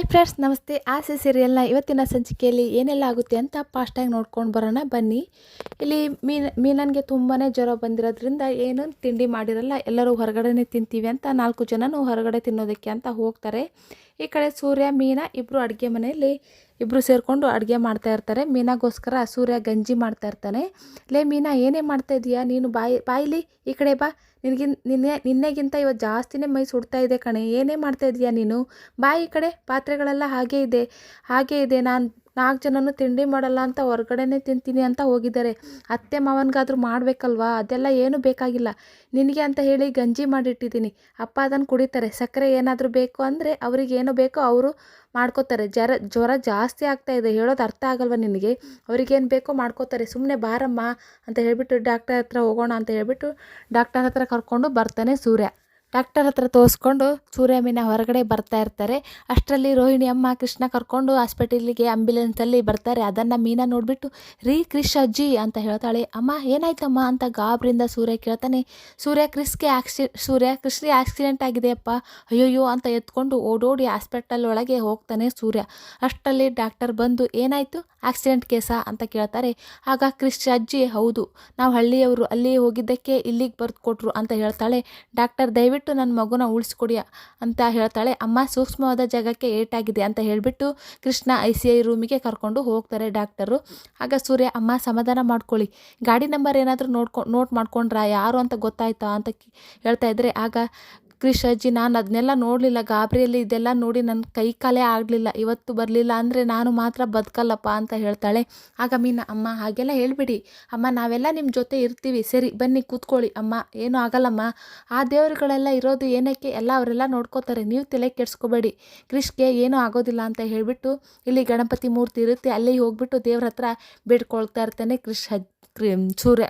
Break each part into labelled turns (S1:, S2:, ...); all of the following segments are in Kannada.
S1: ಹಾಯ್ ಫ್ರೆಂಡ್ಸ್, ನಮಸ್ತೆ. ಆಸೆ ಸೀರಿಯಲ್ನ ಇವತ್ತಿನ ಸಂಚಿಕೆಯಲ್ಲಿ ಏನೆಲ್ಲ ಆಗುತ್ತೆ ಅಂತ ಫಾಸ್ಟಾಗಿ ನೋಡ್ಕೊಂಡು ಬರೋಣ. ಬನ್ನಿ. ಇಲ್ಲಿ ಮೀನ್, ಮೀನನ್ಗೆ ತುಂಬಾ ಜ್ವರ ಬಂದಿರೋದ್ರಿಂದ ಏನು ತಿಂಡಿ ಮಾಡಿರಲ್ಲ, ಎಲ್ಲರೂ ಹೊರಗಡೆನೇ ತಿಂತೀವಿ ಅಂತ ನಾಲ್ಕು ಜನನೂ ಹೊರಗಡೆ ತಿನ್ನೋದಕ್ಕೆ ಅಂತ ಹೋಗ್ತಾರೆ. ಈ ಕಡೆ ಸೂರ್ಯ, ಮೀನಾ ಇಬ್ಬರು ಅಡುಗೆ ಮನೆಯಲ್ಲಿ ಇಬ್ಬರು ಸೇರಿಕೊಂಡು ಅಡುಗೆ ಮಾಡ್ತಾ ಇರ್ತಾರೆ. ಮೀನಾಗೋಸ್ಕರ ಸೂರ್ಯ ಗಂಜಿ ಮಾಡ್ತಾ ಇರ್ತಾನೆ. ಲೇ ಮೀನಾ, ಏನೇ ಮಾಡ್ತಾ ಇದೀಯಾ? ನೀನು ಬಾಯಿ, ಬಾಯಿಲಿ, ಈ ಕಡೆ ಬಾ. ನಿನಗಿನ್ ನಿನ್ನೆ, ನಿನ್ನೆಗಿಂತ ಇವತ್ತು ಜಾಸ್ತಿನೇ ಮೈ ಸುಡ್ತಾ ಇದೆ ಕಣೆ. ಏನೇ ಮಾಡ್ತಾ ಇದೀಯಾ ನೀನು? ಬಾಯಿ ಈ ಕಡೆ, ಪಾತ್ರೆಗಳೆಲ್ಲ ಹಾಗೇ ಇದೆ. ಹಾಗೇ ಇದೆ. ನಾನು ನಾಲ್ಕು ಜನನೂ ತಿಂಡಿ ಮಾಡಲ್ಲ ಅಂತ ಹೊರಗಡೆನೇ ತಿಂತೀನಿ ಅಂತ ಹೋಗಿದ್ದಾರೆ. ಅತ್ತೆ ಮಾವನಿಗಾದ್ರೂ ಮಾಡಬೇಕಲ್ವಾ? ಅದೆಲ್ಲ ಏನೂ ಬೇಕಾಗಿಲ್ಲ. ನಿನಗೆ ಅಂತ ಹೇಳಿ ಗಂಜಿ ಮಾಡಿಟ್ಟಿದ್ದೀನಿ. ಅಪ್ಪ ಅದನ್ನು ಕುಡಿತಾರೆ. ಸಕ್ಕರೆ ಏನಾದರೂ ಬೇಕು ಅಂದರೆ ಅವ್ರಿಗೆ ಏನು ಬೇಕೋ ಅವರು ಮಾಡ್ಕೋತಾರೆ. ಜ್ವರ ಜ್ವರ ಜಾಸ್ತಿ ಆಗ್ತಾ ಇದೆ. ಹೇಳೋದು ಅರ್ಥ ಆಗಲ್ವ ನಿನಗೆ? ಅವ್ರಿಗೇನು ಬೇಕೋ ಮಾಡ್ಕೋತಾರೆ. ಸುಮ್ಮನೆ ಬಾರಮ್ಮ ಅಂತ ಹೇಳಿಬಿಟ್ಟು ಡಾಕ್ಟರ್ ಹತ್ರ ಹೋಗೋಣ ಅಂತ ಹೇಳಿಬಿಟ್ಟು ಡಾಕ್ಟರ್ ಹತ್ರ ಕರ್ಕೊಂಡು ಬರ್ತಾನೆ ಸೂರ್ಯ. ಡಾಕ್ಟರ್ ಹತ್ರ ತೋರಿಸ್ಕೊಂಡು ಸೂರ್ಯ ಮೀನ ಹೊರಗಡೆ ಬರ್ತಾ ಇರ್ತಾರೆ. ಅಷ್ಟರಲ್ಲಿ ರೋಹಿಣಿ ಅಮ್ಮ ಕೃಷ್ಣ ಕರ್ಕೊಂಡು ಹಾಸ್ಪಿಟಲಿಗೆ ಆಂಬ್ಯುಲೆನ್ಸಲ್ಲಿ ಬರ್ತಾರೆ. ಅದನ್ನು ಮೀನಾ ನೋಡಿಬಿಟ್ಟು, ರೀ ಕ್ರಿಶ್ ಅಜ್ಜಿ ಅಂತ ಹೇಳ್ತಾಳೆ. ಅಮ್ಮ, ಏನಾಯ್ತಮ್ಮ ಅಂತ ಗಾಬ್ರಿಂದ ಸೂರ್ಯ ಕೇಳ್ತಾನೆ. ಸೂರ್ಯ ಕ್ರಿಸ್ಗೆ ಆಕ್ಸಿ ಸೂರ್ಯ ಕ್ರಿಸ್ಗೆ ಆಕ್ಸಿಡೆಂಟ್ ಆಗಿದೆಯಪ್ಪ. ಅಯ್ಯೋಯ್ಯೋ ಅಂತ ಎತ್ಕೊಂಡು ಓಡೋಡಿ ಹಾಸ್ಪಿಟಲ್ ಒಳಗೆ ಹೋಗ್ತಾನೆ ಸೂರ್ಯ. ಅಷ್ಟರಲ್ಲಿ ಡಾಕ್ಟರ್ ಬಂದು, ಏನಾಯಿತು? ಆಕ್ಸಿಡೆಂಟ್ ಕೇಸಾ ಅಂತ ಕೇಳ್ತಾರೆ. ಆಗ ಕ್ರಿಶ್ ಅಜ್ಜಿ, ಹೌದು, ನಾವು ಹಳ್ಳಿಯವರು ಅಲ್ಲಿ ಹೋಗಿದ್ದಕ್ಕೆ ಇಲ್ಲಿಗೆ ಬರ್ದು ಕೊಟ್ರು ಅಂತ ಹೇಳ್ತಾಳೆ. ಡಾಕ್ಟರ್ ದಯವಿಟ್ಟು ನನ್ನ ಮಗುನ ಉಳಿಸ್ಕೊಡಿ ಅಂತ ಹೇಳ್ತಾಳೆ. ಅಮ್ಮ ಸೂಕ್ಷ್ಮವಾದ ಜಾಗಕ್ಕೆ ಏಟಾಗಿದೆ ಅಂತ ಹೇಳಿಬಿಟ್ಟು ಕೃಷ್ಣ ಐ ಸಿ ಐ ರೂಮಿಗೆ ಕರ್ಕೊಂಡು ಹೋಗ್ತಾರೆ ಡಾಕ್ಟರು. ಆಗ ಸೂರ್ಯ, ಅಮ್ಮ, ಸಮಾಧಾನ ಮಾಡ್ಕೊಳ್ಳಿ. ಗಾಡಿ ನಂಬರ್ ಏನಾದರೂ ನೋಡ್ಕೊ ನೋಟ್ ಮಾಡ್ಕೊಂಡ್ರಾ? ಯಾರು ಅಂತ ಗೊತ್ತಾಯ್ತಾ? ಅಂತ ಹೇಳ್ತಾ ಇದ್ದರೆ ಆಗ ಕ್ರಿಶ್ ಅಜ್ಜಿ ನಾನು ಅದನ್ನೆಲ್ಲ ನೋಡಲಿಲ್ಲ. ಗಾಬರಿಯಲ್ಲಿ ಇದೆಲ್ಲ ನೋಡಿ ನನ್ನ ಕೈ ಕಾಲೇ ಆಗಲಿಲ್ಲ. ಇವತ್ತು ಬರಲಿಲ್ಲ ಅಂದರೆ ನಾನು ಮಾತ್ರ ಬದುಕಲ್ಲಪ್ಪ ಅಂತ ಹೇಳ್ತಾಳೆ. ಆಗ ಮೀನಾ, ಅಮ್ಮ ಹಾಗೆಲ್ಲ ಹೇಳಿಬಿಡಿ. ಅಮ್ಮ, ನಾವೆಲ್ಲ ನಿಮ್ಮ ಜೊತೆ ಇರ್ತೀವಿ. ಸರಿ, ಬನ್ನಿ ಕೂತ್ಕೊಳ್ಳಿ. ಅಮ್ಮ, ಏನೂ ಆಗಲ್ಲಮ್ಮ. ಆ ದೇವರುಗಳೆಲ್ಲ ಇರೋದು ಏನಕ್ಕೆ? ಎಲ್ಲ ಅವರೆಲ್ಲ ನೋಡ್ಕೋತಾರೆ. ನೀವು ತಲೆ ಕೆಡಿಸ್ಕೋಬೇಡಿ. ಕ್ರಿಶ್ಗೆ ಏನೂ ಆಗೋದಿಲ್ಲ ಅಂತ ಹೇಳಿಬಿಟ್ಟು ಇಲ್ಲಿ ಗಣಪತಿ ಮೂರ್ತಿ ಇರುತ್ತೆ. ಅಲ್ಲಿಗೆ ಹೋಗ್ಬಿಟ್ಟು ದೇವ್ರ ಹತ್ರ ಬೇಡ್ಕೊಳ್ತಾ ಇರ್ತಾನೆ ಕ್ರಿ ಸೂರ್ಯ.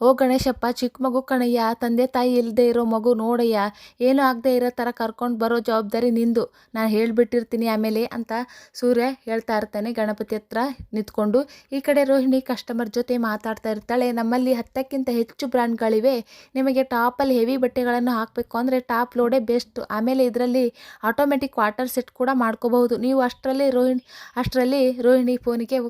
S1: ಓ ಗಣೇಶಪ್ಪ, ಚಿಕ್ಕ ಮಗು ಕಣಯ್ಯ, ತಂದೆ ತಾಯಿ ಇಲ್ಲದೆ ಇರೋ ಮಗು ನೋಡಯ್ಯ, ಏನೂ ಆಗದೆ ಇರೋ ಥರ ಕರ್ಕೊಂಡು ಬರೋ ಜವಾಬ್ದಾರಿ ನಿಂದು. ನಾನು ಹೇಳಿಬಿಟ್ಟಿರ್ತೀನಿ ಆಮೇಲೆ ಅಂತ ಸೂರ್ಯ ಹೇಳ್ತಾ ಇರ್ತಾನೆ ಗಣಪತಿ ಹತ್ರ ನಿಂತ್ಕೊಂಡು. ಈ ಕಡೆ ರೋಹಿಣಿ ಕಸ್ಟಮರ್ ಜೊತೆ ಮಾತಾಡ್ತಾ ಇರ್ತಾಳೆ. ನಮ್ಮಲ್ಲಿ ಹತ್ತಕ್ಕಿಂತ ಹೆಚ್ಚು ಬ್ರ್ಯಾಂಡ್ಗಳಿವೆ. ನಿಮಗೆ ಟಾಪಲ್ಲಿ ಹೆವಿ ಬಟ್ಟೆಗಳನ್ನು ಹಾಕಬೇಕು ಅಂದರೆ ಟಾಪ್ ಲೋಡೇ ಬೆಸ್ಟ್. ಆಮೇಲೆ ಇದರಲ್ಲಿ ಆಟೋಮೆಟಿಕ್ ವಾಟರ್ ಸೆಟ್ ಕೂಡ ಮಾಡ್ಕೋಬಹುದು. ನೀವು ಅಷ್ಟರಲ್ಲಿ ರೋಹಿಣಿ ಅಷ್ಟರಲ್ಲಿ ರೋಹಿಣಿ ಫೋನಿಗೆ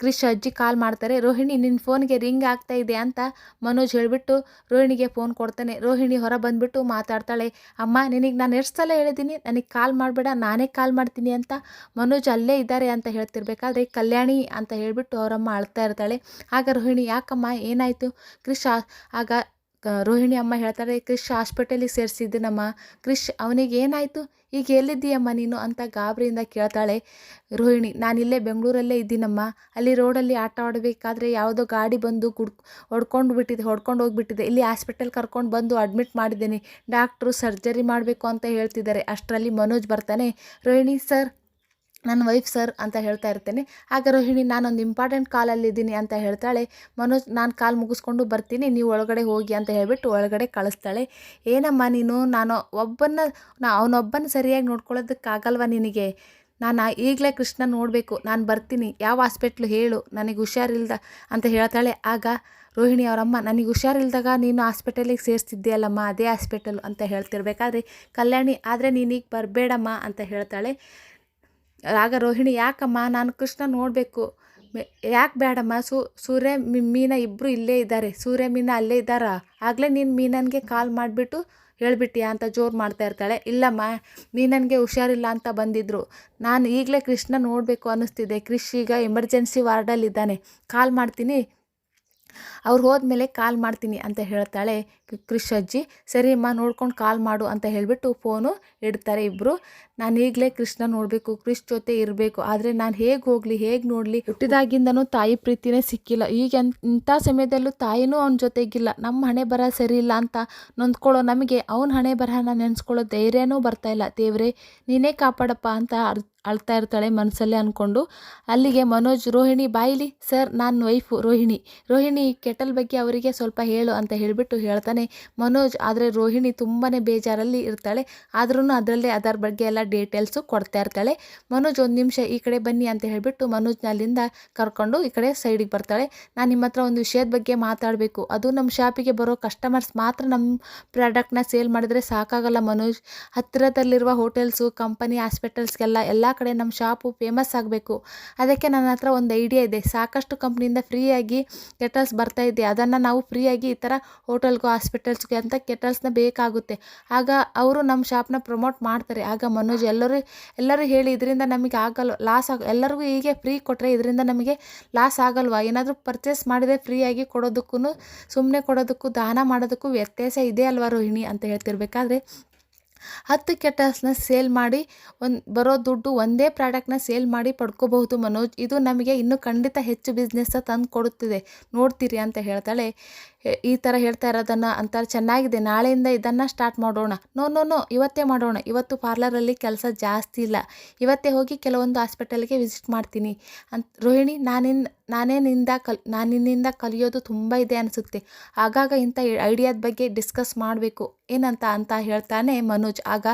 S1: ಕ್ರಿಶ್ ಅಜ್ಜಿ ಕಾಲ್ ಮಾಡ್ತಾರೆ. ರೋಹಿಣಿ ನಿನ್ನ ಫೋನ್ಗೆ ರಿಂಗ್ ಆಗ್ತಾ ಇದೆ ಅಂತ ಮನೋಜ್ ಹೇಳಿಬಿಟ್ಟು, ರೋಹಿಣಿಗೆ ಫೋನ್ ಕೊಡ್ತಾನೆ. ರೋಹಿಣಿ ಹೊರ ಬಂದುಬಿಟ್ಟು ಮಾತಾಡ್ತಾಳೆ, ಅಮ್ಮ, ನಿನಗೆ ನಾನು ಎಷ್ಟು ಸಲ ಹೇಳಿದ್ದೀನಿ ನನಗೆ ಕಾಲ್ ಮಾಡಬೇಡ, ನಾನೇ ಕಾಲ್ ಮಾಡ್ತೀನಿ ಅಂತ. ಮನೋಜ್ ಅಲ್ಲೇ ಇದ್ದಾರೆ ಅಂತ ಹೇಳ್ತಿರ್ಬೇಕಾದ್ರೆ, ಕಲ್ಯಾಣಿ ಅಂತ ಹೇಳಿಬಿಟ್ಟು ಅವರಮ್ಮ ಅಳ್ತಾ ಇರ್ತಾಳೆ. ಆಗ ರೋಹಿಣಿ, ಯಾಕಮ್ಮ, ಏನಾಯಿತು? ಆ- ಆಗ ರೋಹಿಣಿ ಅಮ್ಮ ಹೇಳ್ತಾರೆ ಕ್ರಿಶ್ ಹಾಸ್ಪಿಟಲಿಗೆ ಸೇರಿಸಿದ್ದೀನಮ್ಮ ಕ್ರಿಶ್, ಅವನಿಗೆ ಏನಾಯಿತು? ಈಗ ಎಲ್ಲಿದ್ದೀಯಮ್ಮ ನೀನು? ಅಂತ ಗಾಬರಿಯಿಂದ ಕೇಳ್ತಾಳೆ ರೋಹಿಣಿ. ನಾನಿಲ್ಲೇ ಬೆಂಗಳೂರಲ್ಲೇ ಇದ್ದೀನಮ್ಮ. ಅಲ್ಲಿ ರೋಡಲ್ಲಿ ಆಟ ಆಡಬೇಕಾದ್ರೆ ಯಾವುದೋ ಗಾಡಿ ಬಂದು ಗುಡ್ ಹೊಡ್ಕೊಂಡು ಬಿಟ್ಟಿದೆ, ಹೊಡ್ಕೊಂಡು ಹೋಗ್ಬಿಟ್ಟಿದೆ. ಇಲ್ಲಿ ಹಾಸ್ಪಿಟಲ್ ಕರ್ಕೊಂಡು ಬಂದು ಅಡ್ಮಿಟ್ ಮಾಡಿದ್ದೀನಿ. ಡಾಕ್ಟ್ರು ಸರ್ಜರಿ ಮಾಡಬೇಕು ಅಂತ ಹೇಳ್ತಿದ್ದಾರೆ. ಅಷ್ಟರಲ್ಲಿ ಮನೋಜ್ ಬರ್ತಾನೆ. ರೋಹಿಣಿ ಸರ್ ನನ್ನ ವೈಫ್ ಸರ್ ಅಂತ ಹೇಳ್ತಾ ಇರ್ತೇನೆ. ಆಗ ರೋಹಿಣಿ ನಾನೊಂದು ಇಂಪಾರ್ಟೆಂಟ್ ಕಾಲಲ್ಲಿದ್ದೀನಿ ಅಂತ ಹೇಳ್ತಾಳೆ. ಮನೋಜ್, ನಾನು ಕಾಲ್ ಮುಗಿಸ್ಕೊಂಡು ಬರ್ತೀನಿ. ನೀವು ಒಳಗಡೆ ಹೋಗಿ ಅಂತ ಹೇಳಿಬಿಟ್ಟು ಒಳಗಡೆ ಕಳಿಸ್ತಾಳೆ. ಏನಮ್ಮ ನೀನು? ನಾನು ಒಬ್ಬನ ನಾ ಅವನೊಬ್ಬನ ಸರಿಯಾಗಿ ನೋಡ್ಕೊಳ್ಳೋದಕ್ಕಾಗಲ್ವ ನಿನಗೆ? ನಾನು ಈಗಲೇ ಕೃಷ್ಣ ನೋಡಬೇಕು. ನಾನು ಬರ್ತೀನಿ. ಯಾವ ಹಾಸ್ಪಿಟ್ಲು ಹೇಳು? ನನಗೆ ಹುಷಾರಿಲ್ದ ಅಂತ ಹೇಳ್ತಾಳೆ. ಆಗ ರೋಹಿಣಿ ಅವರಮ್ಮ, ನನಗೆ ಹುಷಾರಿಲ್ದಾಗ ನೀನು ಹಾಸ್ಪಿಟಲಿಗೆ ಸೇರಿಸ್ತಿದ್ದೀಯಲ್ಲಮ್ಮ? ಅದೇ ಹಾಸ್ಪಿಟಲ್ ಅಂತ ಹೇಳ್ತಿರ್ಬೇಕಾದ್ರೆ ಕಲ್ಯಾಣಿ, ಆದರೆ ನೀನೀಗ ಬರಬೇಡಮ್ಮ ಅಂತ ಹೇಳ್ತಾಳೆ. ಆಗ ರೋಹಿಣಿ ಯಾಕಮ್ಮ ನಾನು ಕೃಷ್ಣ ನೋಡಬೇಕು. ಯಾಕೆ ಬೇಡಮ್ಮ ಸೂ, ಸೂರ್ಯ ಮೀನ ಇಬ್ಬರು ಇಲ್ಲೇ ಇದ್ದಾರೆ. ಸೂರ್ಯ ಮೀನಾ ಅಲ್ಲೇ ಇದ್ದಾರಾ? ಆಗಲೇ ನೀನು ಮೀನನ್ಗೆ ಕಾಲ್ ಮಾಡಿಬಿಟ್ಟು ಹೇಳ್ಬಿಟ್ಟಿಯಾ ಅಂತ ಜೋರು ಮಾಡ್ತಾ ಇರ್ತಾಳೆ. ಇಲ್ಲಮ್ಮ, ಮೀನನ್ಗೆ ಹುಷಾರಿಲ್ಲ ಅಂತ ಬಂದಿದ್ದರು ನಾನು ಈಗಲೇ ಕೃಷ್ಣ ನೋಡಬೇಕು ಅನ್ನಿಸ್ತಿದೆ. ಕ್ರಿಶ್ ಈಗ ಎಮರ್ಜೆನ್ಸಿ ವಾರ್ಡಲ್ಲಿದ್ದಾನೆ ಕಾಲ್ ಮಾಡ್ತೀನಿ. ಅವ್ರು ಹೋದ್ಮೇಲೆ ಕಾಲ್ ಮಾಡ್ತೀನಿ ಅಂತ ಹೇಳ್ತಾಳೆ ಕೃಷ್ಣಜ್ಜಿ. ಅಜ್ಜಿ ಸರಿ ನೋಡ್ಕೊಂಡು ಕಾಲ್ ಮಾಡು ಅಂತ ಹೇಳಿಬಿಟ್ಟು ಫೋನು ಇಡ್ತಾರೆ ಇಬ್ಬರು ನಾನು ಈಗಲೇ ಕೃಷ್ಣ ನೋಡಬೇಕು, ಕೃಷ್ಣ ಜೊತೆ ಇರಬೇಕು. ಆದರೆ ನಾನು ಹೇಗೆ ಹೋಗಲಿ, ಹೇಗೆ ನೋಡಲಿ? ಹುಟ್ಟಿದಾಗಿಂದನೂ ತಾಯಿ ಪ್ರೀತಿನೇ ಸಿಕ್ಕಿಲ್ಲ. ಈಗ ಇಂಥ ಸಮಯದಲ್ಲೂ ತಾಯಿನೂ ಅವನ ಜೊತೆಗಿಲ್ಲ. ನಮ್ಮ ಹಣೆ ಬರಹ ಸರಿ ಇಲ್ಲ ಅಂತ ನೊಂದ್ಕೊಳ್ಳೋ ನಮಗೆ ಅವನ ಹಣೆ ಬರಹನ ನೆನೆಸ್ಕೊಳ್ಳೋ ಧೈರ್ಯನೂ ಇಲ್ಲ. ದೇವ್ರೆ, ನೀನೇ ಕಾಪಾಡಪ್ಪ ಅಂತ ಅಳ್ತಾ ಇರ್ತಾಳೆ ಮನಸ್ಸಲ್ಲೇ ಅಂದ್ಕೊಂಡು ಅಲ್ಲಿಗೆ ಮನೋಜ್, ರೋಹಿಣಿ, ಬಾಯಿಲಿ, ಸರ್, ನಾನು ವೈಫು, ರೋಹಿಣಿ. ರೋಹಿಣಿ, ಕೆಟಲ್ ಬಗ್ಗೆ ಅವರಿಗೆ ಸ್ವಲ್ಪ ಹೇಳು ಅಂತ ಹೇಳಿಬಿಟ್ಟು ಹೇಳ್ತಾನೆ ಮನೋಜ್. ಆದರೆ ರೋಹಿಣಿ ತುಂಬಾ ಬೇಜಾರಲ್ಲಿ ಇರ್ತಾಳೆ. ಆದ್ರೂ ಅದರಲ್ಲೇ ಅದರ ಬಗ್ಗೆ ಎಲ್ಲ ಡೀಟೇಲ್ಸು ಕೊಡ್ತಾ ಇರ್ತಾಳೆ. ಮನೋಜ್, ಒಂದು ನಿಮಿಷ ಈ ಕಡೆ ಬನ್ನಿ ಅಂತ ಹೇಳಿಬಿಟ್ಟು ಮನೋಜ್ನ ಅಲ್ಲಿಂದ ಕರ್ಕೊಂಡು ಈ ಕಡೆ ಸೈಡಿಗೆ ಬರ್ತಾಳೆ. ನಾನು ನಿಮ್ಮ ಹತ್ರ ಒಂದು ವಿಷಯದ ಬಗ್ಗೆ ಮಾತಾಡಬೇಕು. ಅದು ನಮ್ಮ ಶಾಪಿಗೆ ಬರೋ ಕಸ್ಟಮರ್ಸ್ ಮಾತ್ರ ನಮ್ಮ ಪ್ರಾಡಕ್ಟ್ನ ಸೇಲ್ ಮಾಡಿದ್ರೆ ಸಾಕಾಗಲ್ಲ ಮನೋಜ್. ಹತ್ತಿರದಲ್ಲಿರುವ ಹೋಟೆಲ್ಸು ಕಂಪನಿ ಹಾಸ್ಪಿಟಲ್ಸ್ಗೆಲ್ಲ ಎಲ್ಲ ಕಡೆ ನಮ್ಮ ಶಾಪು ಫೇಮಸ್ ಆಗಬೇಕು. ಅದಕ್ಕೆ ನನ್ನ ಹತ್ರ ಒಂದು ಐಡಿಯಾ ಇದೆ. ಸಾಕಷ್ಟು ಕಂಪ್ನಿಯಿಂದ ಫ್ರೀಯಾಗಿ ಕೆಟಲ್ಸ್ ಬರ್ತಾ ಇದೆ. ಅದನ್ನು ನಾವು ಫ್ರೀಯಾಗಿ ಈ ಥರ ಹೋಟೆಲ್ಗೂ ಹಾಸ್ಪಿಟಲ್ಸ್ಗೆ ಅಂತ ಕೆಟಲ್ಸ್ನ ಬೇಕಾಗುತ್ತೆ. ಆಗ ಅವರು ನಮ್ಮ ಶಾಪ್ನ ಪ್ರಮೋಟ್ ಮಾಡ್ತಾರೆ. ಆಗ ಮನೋಜ್ ಎಲ್ಲರೂ ಎಲ್ಲರೂ ಹೇಳಿ ಇದರಿಂದ ನಮಗೆ ಆಗಲ್ಲ ಲಾಸ್ ಆಗ, ಎಲ್ಲರಿಗೂ ಹೀಗೆ ಫ್ರೀ ಕೊಟ್ಟರೆ ಇದರಿಂದ ನಮಗೆ ಲಾಸ್ ಆಗಲ್ವಾ? ಏನಾದರೂ ಪರ್ಚೇಸ್ ಮಾಡಿದರೆ ಫ್ರೀಯಾಗಿ ಕೊಡೋದಕ್ಕೂ ಸುಮ್ಮನೆ ಕೊಡೋದಕ್ಕೂ, ದಾನ ಮಾಡೋದಕ್ಕೂ ವ್ಯತ್ಯಾಸ ಇದೆ ಅಲ್ವಾ ರೋಹಿಣಿ ಅಂತ ಹೇಳ್ತಿರ್ಬೇಕಾದ್ರೆ ಹತ್ತು ಕೆಟಲ್ಸ್ನ ಸೇಲ್ ಮಾಡಿ, ಒಂದು ಬರೋ ದುಡ್ಡು ಒಂದೇ ಪ್ರಾಡಕ್ಟ್ನ ಸೇಲ್ ಮಾಡಿ ಪಡ್ಕೋಬಹುದು ಮನೋಜ್. ಇದು ನಮಗೆ ಇನ್ನೂ ಖಂಡಿತ ಹೆಚ್ಚು ಬಿಸ್ನೆಸ್ಸ ತಂದು ಕೊಡುತ್ತಿದೆ. ನೋಡ್ತೀರಿ ಅಂತ ಹೇಳ್ತಾಳೆ. ಈ ಥರ ಹೇಳ್ತಾ ಇರೋದನ್ನು ಅಂತಾರೆ. ಚೆನ್ನಾಗಿದೆ, ನಾಳೆಯಿಂದ ಇದನ್ನು ಸ್ಟಾರ್ಟ್ ಮಾಡೋಣ. ನೋ ನೋ ನೋ ಇವತ್ತೇ ಮಾಡೋಣ. ಇವತ್ತು ಪಾರ್ಲರಲ್ಲಿ ಕೆಲಸ ಜಾಸ್ತಿ ಇಲ್ಲ. ಇವತ್ತೇ ಹೋಗಿ ಕೆಲವೊಂದು ಹಾಸ್ಪಿಟಲ್ಗೆ ವಿಸಿಟ್ ಮಾಡ್ತೀನಿ. ಅಂತ, ರೋಹಿಣಿ, ನಾನಿನ್ ನಾನೇ ನಿಂದ ಕಲ್, ನಾನು ನಿನ್ನಿಂದ ಕಲಿಯೋದು ತುಂಬ ಇದೆ ಅನಿಸುತ್ತೆ. ಆಗಾಗ ಇಂಥ ಐಡಿಯಾದ ಬಗ್ಗೆ ಡಿಸ್ಕಸ್ ಮಾಡಬೇಕು. ಏನಂತ ಅಂತ ಹೇಳ್ತಾನೆ ಮನೋಜ್. ಆಗ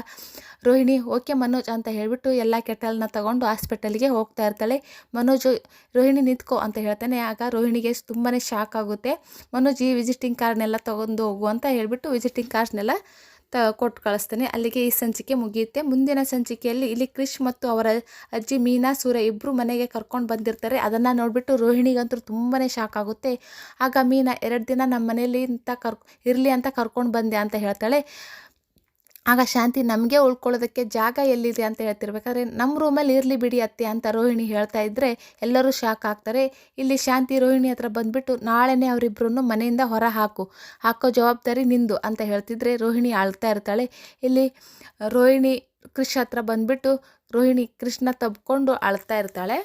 S1: ರೋಹಿಣಿ, ಓಕೆ ಮನೋಜ್ ಅಂತ ಹೇಳಿಬಿಟ್ಟು ಎಲ್ಲ ಕೆಟಲ್ನ ತಗೊಂಡು ಹಾಸ್ಪಿಟಲ್ಗೆ ಹೋಗ್ತಾ ಇರ್ತಾಳೆ. ಮನೋಜ್, ರೋಹಿಣಿ ನಿಂತ್ಕೋ ಅಂತ ಹೇಳ್ತಾನೆ. ಆಗ ರೋಹಿಣಿಗೆ ತುಂಬಾ ಶಾಕ್ ಆಗುತ್ತೆ. ಮನೋಜ್ ಈ ವಿಸಿಟಿಂಗ್ ಕಾರ್ಡ್ನೆಲ್ಲ ತೊಗೊಂಡು ಹೋಗು ಅಂತ ಹೇಳಿಬಿಟ್ಟು ವಿಸಿಟಿಂಗ್ ಕಾರ್ಡ್ಸ್ನೆಲ್ಲ ತ ಕೊಟ್ಟು ಕಳಿಸ್ತೇನೆ. ಅಲ್ಲಿಗೆ ಈ ಸಂಚಿಕೆ ಮುಗಿಯುತ್ತೆ. ಮುಂದಿನ ಸಂಚಿಕೆಯಲ್ಲಿ ಇಲ್ಲಿ ಕ್ರಿಶ್ ಮತ್ತು ಅವರ ಅಜ್ಜಿ ಮೀನಾ, ಸೂರ್ಯ ಇಬ್ಬರು ಮನೆಗೆ ಕರ್ಕೊಂಡು ಬಂದಿರ್ತಾರೆ. ಅದನ್ನು ನೋಡಿಬಿಟ್ಟು ರೋಹಿಣಿಗಂತೂ ತುಂಬಾ ಶಾಕ್ ಆಗುತ್ತೆ. ಆಗ ಮೀನಾ, ಎರಡು ದಿನ ನಮ್ಮ ಮನೆಯಲ್ಲಿ ಅಂತ ಕರ್ ಇರಲಿ ಅಂತ ಕರ್ಕೊಂಡು ಬಂದೆ ಅಂತ ಹೇಳ್ತಾಳೆ. ಆಗ ಶಾಂತಿ ನಮಗೆ ಉಳ್ಕೊಳ್ಳೋದಕ್ಕೆ ಜಾಗ ಎಲ್ಲಿದೆ ಅಂತ ಹೇಳ್ತಿರ್ಬೇಕಾದ್ರೆ ನಮ್ಮ ರೂಮಲ್ಲಿ ಇರಲಿ ಬಿಡಿ ಅತ್ತೆ ಅಂತ ರೋಹಿಣಿ ಹೇಳ್ತಾ ಇದ್ದರೆ ಎಲ್ಲರೂ ಶಾಕ್ ಆಗ್ತಾರೆ. ಇಲ್ಲಿ ಶಾಂತಿ ರೋಹಿಣಿ ಹತ್ರ ಬಂದುಬಿಟ್ಟು ನಾಳೆನೇ ಅವರಿಬ್ಬರನ್ನು ಮನೆಯಿಂದ ಹೊರ ಹಾಕು. ಹಾಕೋ ಜವಾಬ್ದಾರಿ ನಿಂದು ಅಂತ ಹೇಳ್ತಿದ್ರೆ ರೋಹಿಣಿ ಅಳ್ತಾ ಇರ್ತಾಳೆ. ಇಲ್ಲಿ ರೋಹಿಣಿ ಕೃಷ್ ಹತ್ರ ಬಂದುಬಿಟ್ಟು ರೋಹಿಣಿ ಕೃಷ್ಣ ತಬ್ಕೊಂಡು ಅಳ್ತಾ ಇರ್ತಾಳೆ.